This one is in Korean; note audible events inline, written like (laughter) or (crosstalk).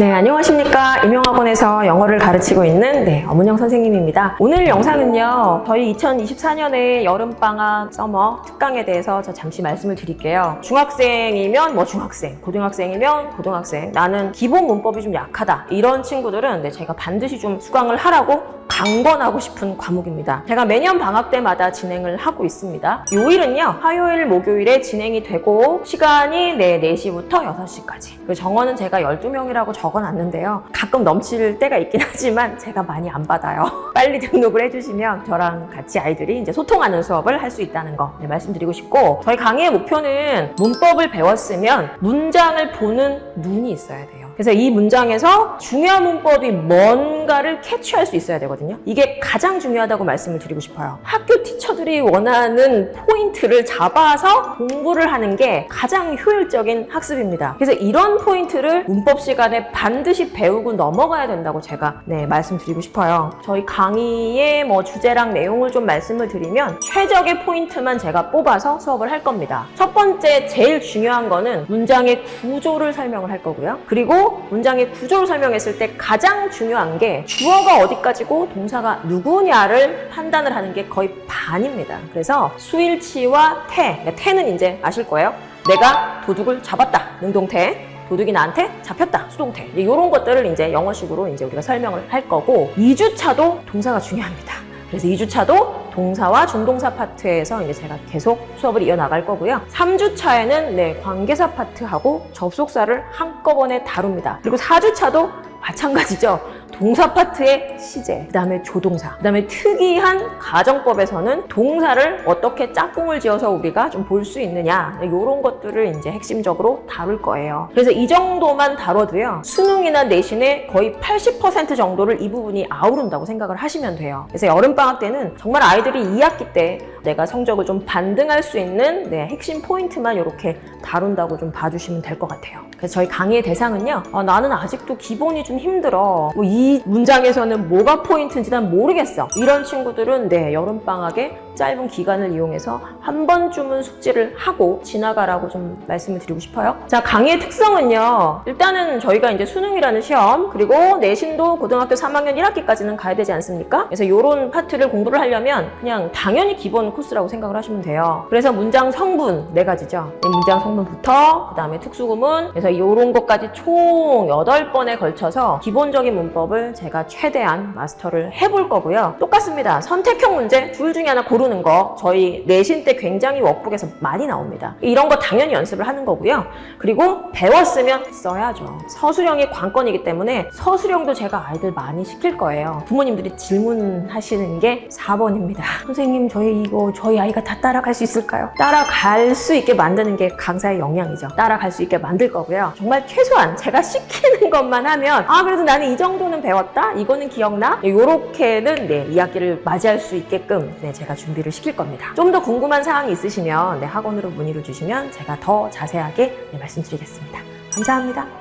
네, 안녕하십니까. 임용학원에서 영어를 가르치고 있는 네, 엄은영 선생님입니다. 오늘 영상은요, 저희 2024년의 여름방학 서머 특강에 대해서 저 잠시 말씀을 드릴게요. 중학생이면 뭐 중학생, 고등학생이면 고등학생, 나는 기본 문법이 좀 약하다. 이런 친구들은 네, 제가 반드시 좀 수강을 하라고 강권하고 싶은 과목입니다. 제가 매년 방학 때마다 진행을 하고 있습니다. 요일은요, 화요일, 목요일에 진행이 되고, 시간이 네, 4시부터 6시까지. 그 정원은 제가 12명이라고 적 어놨는데요. 가끔 넘칠 때가 있긴 하지만 제가 많이 안 받아요. (laughs) 빨리 등록을 해주시면 저랑 같이 아이들이 이제 소통하는 수업을 할 수 있다는 거 네, 말씀드리고 싶고, 저희 강의의 목표는 문법을 배웠으면 문장을 보는 눈이 있어야 돼요. 그래서 이 문장에서 중요한 문법이 뭔가를 캐치할 수 있어야 되거든요. 이게 가장 중요하다고 말씀을 드리고 싶어요. 학교 티처들이 원하는 포인트를 잡아서 공부를 하는 게 가장 효율적인 학습입니다. 그래서 이런 포인트를 문법 시간에 반드시 배우고 넘어가야 된다고 제가 네, 말씀드리고 싶어요. 저희 강의의 뭐 주제랑 내용을 좀 말씀을 드리면 최적의 포인트만 제가 뽑아서 수업을 할 겁니다. 첫 번째 제일 중요한 거는 문장의 구조를 설명을 할 거고요. 그리고 문장의 구조를 설명했을 때 가장 중요한 게 주어가 어디까지고 동사가 누구냐를 판단을 하는 게 거의 반입니다. 그래서 수일치와 태, 그러니까 태는 이제 아실 거예요. 내가 도둑을 잡았다. 능동태. 도둑이 나한테 잡혔다. 수동태. 이런 것들을 이제 영어식으로 이제 우리가 설명을 할 거고 2주차도 동사가 중요합니다. 그래서 2주차도 동사와 준동사 파트에서 이제 제가 계속 수업을 이어나갈 거고요. 3주차에는 네, 관계사 파트하고 접속사를 한꺼번에 다룹니다. 그리고 4주차도 마찬가지죠. 동사 파트의 시제, 그 다음에 조동사, 그 다음에 특이한 가정법에서는 동사를 어떻게 짝꿍을 지어서 우리가 좀 볼 수 있느냐 이런 것들을 이제 핵심적으로 다룰 거예요. 그래서 이 정도만 다뤄도요. 수능이나 내신의 거의 80% 정도를 이 부분이 아우른다고 생각을 하시면 돼요. 그래서 여름방학 때는 정말 아이들이 2학기 때 내가 성적을 좀 반등할 수 있는 네, 핵심 포인트만 이렇게 다룬다고 좀 봐주시면 될 것 같아요. 그래서 저희 강의의 대상은요. 아, 나는 아직도 기본이 좀 힘들어. 뭐이 문장에서는 뭐가 포인트인지 난 모르겠어. 이런 친구들은 네, 여름방학에 짧은 기간을 이용해서 한 번쯤은 숙지를 하고 지나가라고 좀 말씀을 드리고 싶어요. 자, 강의의 특성은요. 일단은 저희가 이제 수능이라는 시험, 그리고 내신도 고등학교 3학년 1학기까지는 가야 되지 않습니까? 그래서 이런 파트를 공부를 하려면 그냥 당연히 기본 코스라고 생각을 하시면 돼요. 그래서 문장 성분 네 가지죠. 이 문장 성분부터 그다음에 특수구문 그래서 이런 것까지 총 8번에 걸쳐서 기본적인 문법을 제가 최대한 마스터를 해볼 거고요. 똑같습니다. 선택형 문제 둘 중에 하나 고르는 거 저희 내신 때 굉장히 워북에서 많이 나옵니다. 이런 거 당연히 연습을 하는 거고요. 그리고 배웠으면 써야죠. 서술형이 관건이기 때문에 서술형도 제가 아이들 많이 시킬 거예요. 부모님들이 질문하시는 게 4번입니다. (laughs) 선생님 저희 이거 저희 아이가 다 따라갈 수 있을까요? 따라갈 수 있게 만드는 게 강사의 역량이죠. 따라갈 수 있게 만들 거고요. 정말 최소한 제가 시키는 (laughs) 것만 하면 아 그래도 나는 이 정도는 배웠다. 이거는 기억나? 요렇게는 네, 이학기를 맞이할 수 있게끔 네, 제가 준비를 시킬 겁니다. 좀 더 궁금한 사항이 있으시면 네, 학원으로 문의를 주시면 제가 더 자세하게 네, 말씀드리겠습니다. 감사합니다.